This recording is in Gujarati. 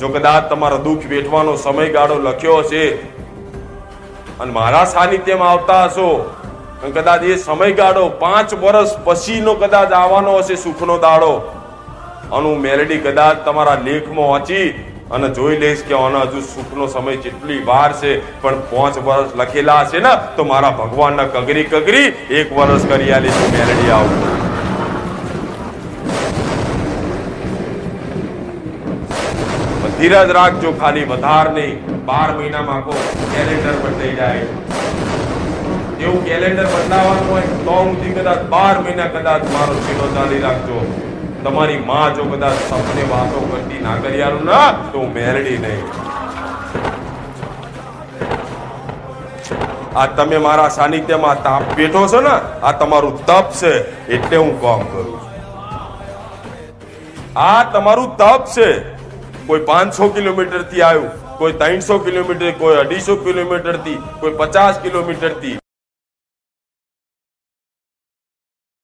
જો કદાચ તમારો દુઃખ વેઠવાનો સમયગાળો લખ્યો છે અને મારા સાનિધ્યમાં આવતા હશો, અને કદાચ એ સમયગાળો પાંચ વર્ષ પછીનો કદાચ આવવાનો હશે સુખનો દાડો. અને મેલેડી કદાચ તમારા લેખમાં વાંચી અને જોઈ લઈશ કે આનો હજુ સુખનો સમય જેટલી વાર છે, પણ પાંચ વર્ષ લખેલા હશે ને, તો મારા ભગવાનના કગરી કગરી એક વર્ષ કરી આલી મેલેડી આવું. ધીરજ રાખજો ખાલી વધાર નહીં બાર મહિનામાં આખો કેલેન્ડર બદલાઈ જાય. એવું કેલેન્ડર બદલાવાનું હોય તો સુધી કદાચ બાર મહિના કદાચ મારો ચીલો ચાલી રાખજો. તમારી માં જો કદાચ સપને વાતો કરતી ના કર્યાનું ના, તો હું મેલડી નહીં. આ તમે મારા સાનિધ્યમાં તાપ બેઠો છો ને, આ તમારું તપ છે, એટલે હું કામ કરું આ તમારું તપ છે કોઈ પાંચસો કિલોમીટરથી આવ્યું, કોઈ ત્રણસો કિલોમીટર, કોઈ અઢીસો કિલોમીટરથી કોઈ પચાસ કિલોમીટરથી